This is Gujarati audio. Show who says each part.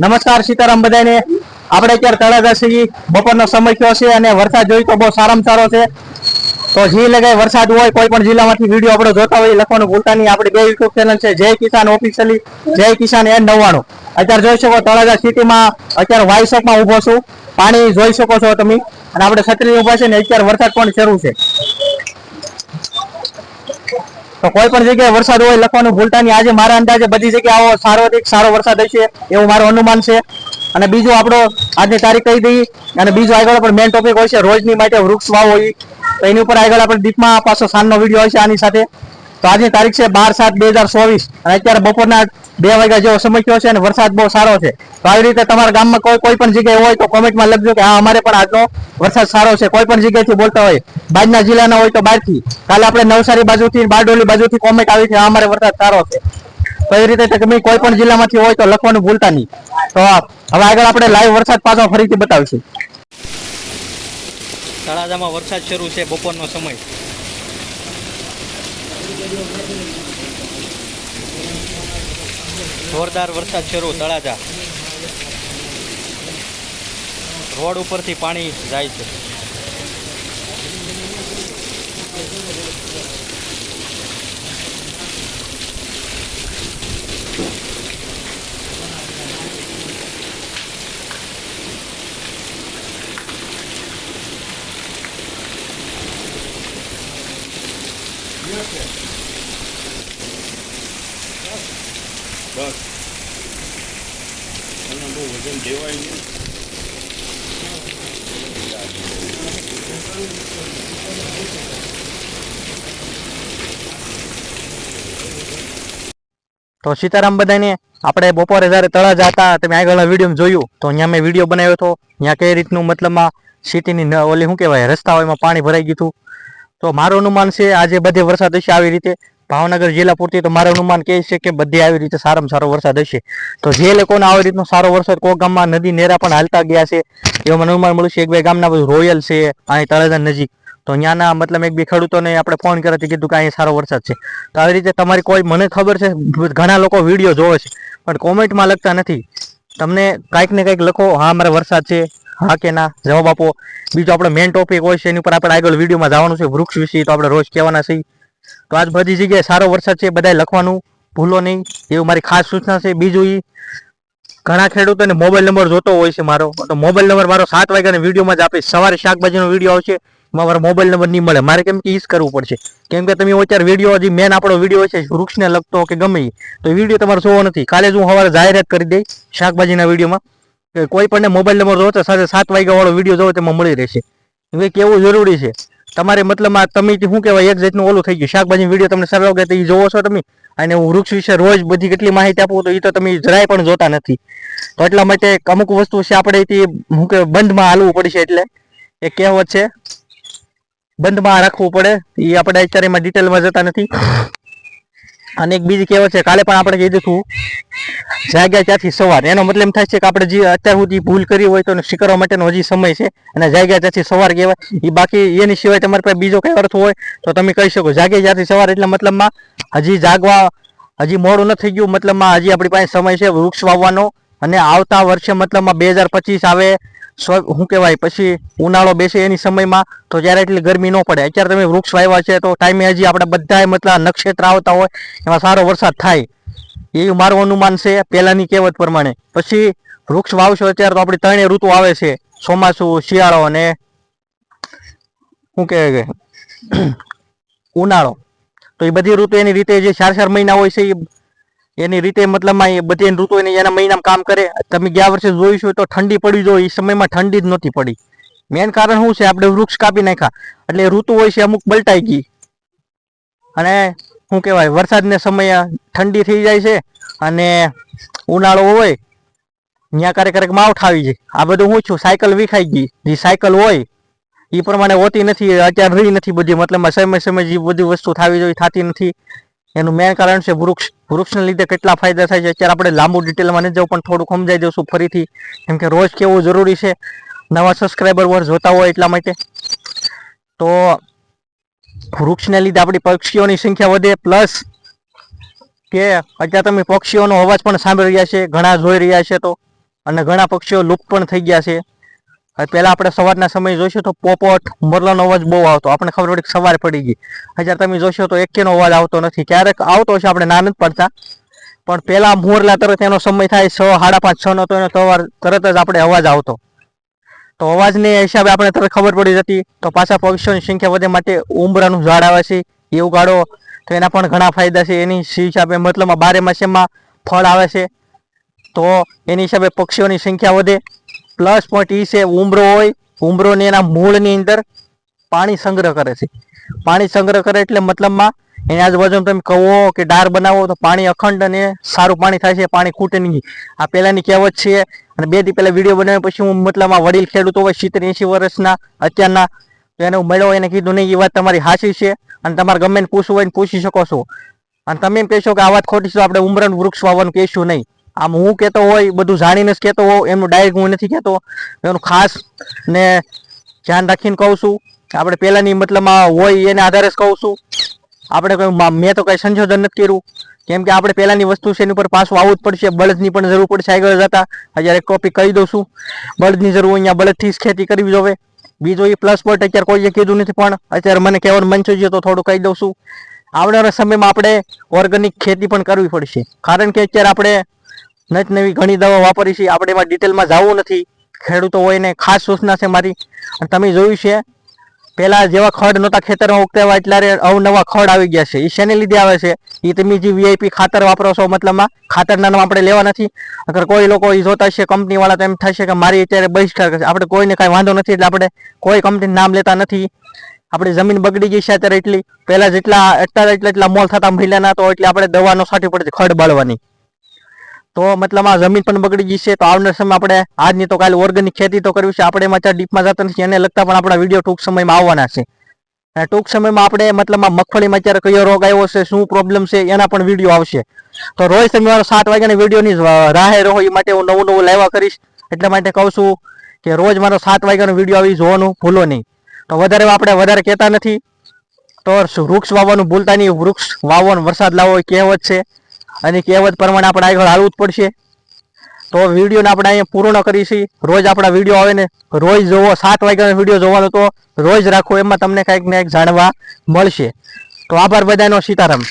Speaker 1: નમસ્કાર સીતારામ બધાને. આપણે અત્યારે તળાજા છીએ. બપોરનો સમય થયો છે અને વરસાદ જોઈ તો બહુ સારામાં સારો છે. તો જે લગાય વરસાદ હોય, કોઈ પણ જિલ્લામાંથી વીડિયો આપણે જોતા હોય લખવાનું ભૂલતા નહીં. આપણી બે યુટ્યુબ ચેનલ છે, જય કિસાન ઓફિશિયલી, જય કિસાન એન નવ્વાણું. અત્યારે જોઈ શકો તળાજા સિટીમાં અત્યારે વાયસોકમાં ઊભો છું. પાણી જોઈ શકો છો તમે. અને આપણે છત્રી ઊભા છે ને અત્યારે વરસાદ પણ શરૂ છે. તો કોઈ પણ જગ્યાએ વરસાદ હોય લખવાનું ભૂલતા નહીં. આજે મારા અંદાજે બધી જગ્યાએ આવો સાર્વત્રિક સારો વરસાદ હશે એવું મારું અનુમાન છે. અને બીજું આપણો આજની તારીખ કહી દઈએ અને બીજું આગળ પણ મેઇન ટોપિક હોય છે રોજની માટે વૃક્ષ વાવ હોય. તો એની ઉપર આગળ આપણે દીપમાં પાછો સાંજનો વીડિયો છે આની સાથે. તો આજની તારીખ છે બાર સાત બે હજાર ચોવીસ. અને અત્યારે બપોરના બે વાગ્યા જેવો સમય થયો છે અને વરસાદ બહુ સારો છે. તો આવી રીતે તમારા ગામમાં કોઈ કોઈ પણ જગ્યાએ હોય તો કોમેન્ટમાં લખજો કે હા, અમારે પણ આજનો વરસાદ સારો છે. કોઈ પણ જગ્યાએથી બોલતા હોય, બાજના જિલ્લાના હોય તો બહારથી. કાલે આપણે નવસારી બાજુથી, બારડોલી બાજુથી કોમેન્ટ આવી છે હા, અમારે વરસાદ સારો છે. તો એ રીતે તમે કોઈ પણ જિલ્લામાંથી હોય તો લખવાનું ભૂલતા નહીં. તો હવે આગળ આપણે લાઈવ વરસાદ પાછો ફરીથી બતાવીશું.
Speaker 2: તળાજામાં વરસાદ શરૂ છે બપોરનો સમય. જોરદાર વરસાદ શરૂ તળાજા. રોડ ઉપરથી પાણી જાય છે.
Speaker 3: બસ. અને બહુ વજન દેવાય
Speaker 1: તો સીતારામ બધાને, આપણે બપોરે જ્યારે તળાજા હતા, તમે આગળના વીડિયો જોયું, તો અહીંયા મેં વીડિયો બનાવ્યો હતો. ત્યાં કઈ રીતનું મતલબમાં સિટીની ઓલી શું કહેવાય રસ્તા એમાં પાણી ભરાઈ ગયું તો મારું અનુમાન છે, આજે બધે વરસાદ હશે આવી રીતે. ભાવનગર જિલ્લા પૂરતી તો મારું અનુમાન કહે છે કે બધે આવી રીતે સારામાં સારો વરસાદ હશે. તો જે લોકોને આવી રીતનો સારો વરસાદ કોઈ ગામમાં નદી નેરા પણ હાલતા ગયા છે, એવું મને અનુમાન મળ્યું છે એક બે ગામના બધું રોયલ છે, અહીં તળાજા નજીક. તો ત્યાંના મતલબ એક બે ખેડૂતોને આપણે ફોન કર્યો કીધું કે અહીંયા સારો વરસાદ છે. તો આવી રીતે તમારી કોઈ મને ખબર છે, ઘણા લોકો વીડિયો જોવે છે, પણ કોમેન્ટમાં લખતા નથી. તમને કાંઈક ને કાંઈક લખો, હા મારે વરસાદ છે, હા કે ના, જવાબ આપો. બીજો આપણો મેઇન ટોપિક હોય છે, એની ઉપર આપણે આગળ વિડીયોમાં જવાનું છે, વૃક્ષ વિશે તો આપણે રોજ કહેવાના છીએ. તો આજ બધી જગ્યાએ સારો વરસાદ છે બધાએ લખવાનું ભૂલો નહીં. એવું મારી ખાસ સૂચના છે. બીજું એ ઘણા ખેડૂતોને મોબાઈલ નંબર જોતો હોય છે મારો. તો મોબાઈલ નંબર મારો સાત વાગ્યાના વિડીયોમાં જ આપીશ સવારે શાકભાજીનો વીડિયો આવશે, એમાં મારો મોબાઈલ નંબર નહીં મળે. મારે કેમ કે ઈ જ કરવું પડશે. કેમ કે તમે અત્યારે વીડિયો, હજી મેન આપણો વીડિયો છે, વૃક્ષને લગતો કે ગમે તો વીડિયો તમારે જોવો નથી. કાલે જ હું સવારે જાહેરાત કરી દઈ શાકભાજીના વિડીયોમાં કે કોઈ પણ મોબાઈલ નંબર જોવો તો સાથે સાત વાગ્યા વાળો વીડિયો જોવો તેમાં મળી રહેશે. કેવું જરૂરી છે? તમારે મતલબમાં તમે શું કહેવાય, એક જાતનું ઓલું થઈ ગયું. શાકભાજી વીડિયો તમને સરળ લાગે તો એ જોવો છો તમે. અને હું વૃક્ષ વિશે રોજ બધી કેટલી માહિતી આપું તો એ તો તમે જરાય પણ જોતા નથી. તો એટલા માટે અમુક વસ્તુ છે આપણે તે હું કે બંધમાં હાલવું પડશે એટલે એ કહેવત છે, બંધમાં રાખવું પડે. એ આપણે અત્યારે એમાં ડિટેલમાં જતા નથી. અને એક બીજી કહેવત છે, કાલે પણ આપણે કીધું હતું જાગ્યા ત્યાંથી સવાર. એનો મતલબ એમ થાય છે કે આપણે જે અત્યાર સુધી ભૂલ કરી હોય તો સ્વીકારવા માટેનો હજી સમય છે. અને જાગ્યા ત્યાંથી સવાર કહેવાય. એ બાકી એની સિવાય તમારી પાસે બીજો કંઈ અર્થ હોય તો તમે કહી શકો. જાગે ત્યાંથી સવાર એટલે મતલબમાં હજી જાગવા, હજી મોડું ન થઈ ગયું. મતલબમાં હજી આપણી પાસે સમય છે વૃક્ષ વાવવાનો. અને આવતા વર્ષે મતલબમાં બે હજાર પચીસ આવે શું કહેવાય, પછી ઉનાળો બેસે એની સમયમાં, તો જ્યારે એટલી ગરમી ન પડે. અત્યારે તમે વૃક્ષ વાવ્યા છે, તો ટાઈમે હજી આપણે બધાએ મતલબ નક્ષત્ર આવતા હોય, એમાં સારો વરસાદ થાય. એ મારું અનુમાન છે, પહેલાની કહેવત પ્રમાણે. પછી વૃક્ષ વાવશો અત્યારે તો આપણી ત્રણેય ઋતુ આવે છે. ચોમાસું, શિયાળો અને શું કહેવાય કે, ઉનાળો. તો એ બધી ઋતુ એની રીતે જે ચાર ચાર મહિના હોય છે, એ એની રીતે મતલબમાં એ બધી ઋતુ એને એના મહિનામાં કામ કરે. તમે ગયા વર્ષે જોઈશું તો ઠંડી પડી જો એ સમયમાં ઠંડી જ નહોતી પડી. મેન કારણ શું છે? આપણે વૃક્ષ કાપી નાખ્યા. એટલે ઋતુ હોય છે અમુક પલટાઈ ગઈ. અને શું કહેવાય? વરસાદને સમયે ઠંડી થઈ જાય છે અને ઉનાળો હોય ત્યાં ક્યારેક ક્યારેક માવઠ આવી જાય. આ બધું હું છું? સાયકલ વિખાઈ ગઈ. જે સાયકલ હોય એ પ્રમાણે હોતી નથી. અત્યારે રહી નથી બધી. મતલબ સમય સમય જે બધી વસ્તુ થવી જોઈએ થતી નથી. એનું મેન કારણ છે વૃક્ષ. વૃક્ષને લીધે કેટલા ફાયદા થાય છે? અત્યારે આપણે લાંબુ ડિટેલમાં નથી જવું, પણ થોડુંક સમજાઈ દઉં ફરીથી. કેમ કે રોજ કેવું જરૂરી છે? નવા સબસ્ક્રાઈબર વર જોતા હોય એટલા માટે. તો વૃક્ષને લીધે આપણી પક્ષીઓની સંખ્યા વધે પ્લસ કે અત્યારે તમે પક્ષીઓનો અવાજ પણ સાંભળી રહ્યા છે, ઘણા જોઈ રહ્યા છે તો. અને ઘણા પક્ષીઓ લુપ્ત પણ થઈ ગયા છે. હવે પહેલાં આપણે સવારના સમયે જોઈશું તો પોપટ, મરલાનો અવાજ બહુ આવતો. આપણે ખબર પડી સવારે પડી ગઈ. હજાર તમે જોશો તો એકેનો અવાજ આવતો નથી. ક્યારેક આવતો છે આપણે ના નથી પડતા. પણ પહેલાં મોરલા તરત એનો સમય થાય, છ, સાડા પાંચ છ નો તો એનો તરત જ આપણે અવાજ આવતો. તો અવાજને હિસાબે આપણે તરત ખબર પડી જતી. તો પાછા પક્ષીઓની સંખ્યા વધે માટે ઉંબરાનું ઝાડ આવે છે એ ઉગાડો તો એના પણ ઘણા ફાયદા છે. એની હિસાબે મતલબમાં બારે માસેમાં ફળ આવે છે. તો એની હિસાબે પક્ષીઓની સંખ્યા વધે. પ્લસ પોઈન્ટ એ છે ઉમરો હોય ઉમરોને એના મૂળની અંદર પાણી સંગ્રહ કરે છે. પાણી સંગ્રહ કરે એટલે મતલબમાં એની આજુબાજુ તમે કહો કે ડાર બનાવો તો પાણી અખંડ અને સારું પાણી થાય છે, પાણી ખૂટે નહીં. આ પહેલાંની કહેવત છે, અને બે દી પહેલાં વીડિયો બનાવ્યા પછી હું મતલબ આ વડીલ ખેડૂતો હોય, સિત્તેર એંશી વર્ષના અત્યારના, તો એને હું મળ્યો એને કીધું, નહીં એ વાત તમારી હાસી છે. અને તમારે ગમે ને પૂછવું હોય ને પૂછી શકો છો. અને તમે એમ કહેશો કે આ વાત ખોટી છે આપણે ઉમરણ વૃક્ષ વાવવાનું કહેશું નહીં. આમ હું કહેતો હોય, બધું જાણીને જ કહેતો હોઉં, એમનું ડાયરેક્ટ હું નથી કહેતો એનું ખાસ ને ધ્યાન રાખીને કહું છું. આપણે પહેલાંની મતલબમાં હોય એને આધારે જ કહું છું. આપણે કોઈ મેં તો કંઈ સંશોધન નથી કર્યું. કેમ કે આપણે પહેલાની વસ્તુ છે એની ઉપર પાછું આવવું જ પડશે. બળદની પણ જરૂર પડશે આગળ જતા. અત્યારે એક ટોપિક કહી દઉં છું. બળદની જરૂર અહીંયા બળદથી જ ખેતી કરવી જોવે બીજો એ પ્લસ પોઈન્ટ અત્યારે કોઈએ કીધું નથી, પણ અત્યારે મને કહેવાનું મન છે તો થોડું કહી દઉં છું. આવનારા સમયમાં આપણે ઓર્ગેનિક ખેતી પણ કરવી પડશે. કારણ કે અત્યારે આપણે નત નવી ઘણી દવા વાપરી છે, આપણે એમાં ડિટેલમાં જવું નથી. ખેડૂતો હોય ને ખાસ સૂચના છે મારી. અને તમે જોયું છે પહેલાં જેવા ખડ નહોતા ખેતરમાં ઉગતા એટલે અવનવા ખડ આવી ગયા છે. એ શેને લીધે આવે છે? એ તમે જે વીઆઈપી ખાતર વાપરો છો, મતલબમાં ખાતરના નામ આપણે લેવા નથી. અગર કોઈ લોકો એ જોતા છે કંપનીવાળા તો એમ થશે કે મારી અત્યારે બહિષ્કાર કરશે. આપણે કોઈને કાંઈ વાંધો નથી, એટલે આપણે કોઈ કંપનીનું નામ લેતા નથી. આપણી જમીન બગડી ગઈ છે અત્યારે એટલી. પહેલાં જેટલા, અત્યારે એટલા એટલા મોલ થતા મહિલાના તો એટલે આપણે દવાનો સાટી છે, ખડ બાળવાની. તો મતલબ આ જમીન પણ બગડી ગઈ છે. તો આવનાર સમય આપણે, આજની તો કાલે ઓર્ગેનિક ખેતી તો કરવી છે. આપણે એમાં અત્યારે ડીપમાં જતા નથી. એને લગતા પણ આપણા વીડિયો ટૂંક સમયમાં આવવાના છે. અને ટૂંક સમયમાં આપણે મતલબ મગફળીમાં અત્યારે કયો રોગ આવ્યો છે, શું પ્રોબ્લેમ છે, એના પણ વીડિયો આવશે. તો રોજ તમે મારો સાત વાગ્યાની વિડીયોની રાહે રહો. એ માટે હું નવું નવું લાવ્યા કરીશ. એટલા માટે કહું છું કે રોજ મારો સાત વાગ્યાનો વીડિયો આવી જોવાનું ભૂલો નહીં. તો વધારે આપણે વધારે કહેતા નથી. તો વૃક્ષ વાવવાનું ભૂલતા નહીં. વૃક્ષ વાવવાનું વરસાદ લાવો એ કહેવત છે. અને કહેવત પ્રમાણે આપણે આગળ હાલવું જ પડશે. તો વિડીયોને આપણે અહીંયા પૂર્ણ કરીશી. રોજ આપણા વીડિયો આવે ને, રોજ જોવો, સાત વાગ્યાનો વીડિયો જોવાનો તો રોજ રાખો, એમાં તમને કાંઈક ને કંઈક જાણવા મળશે. તો આભાર બધાનો, સીતારામ.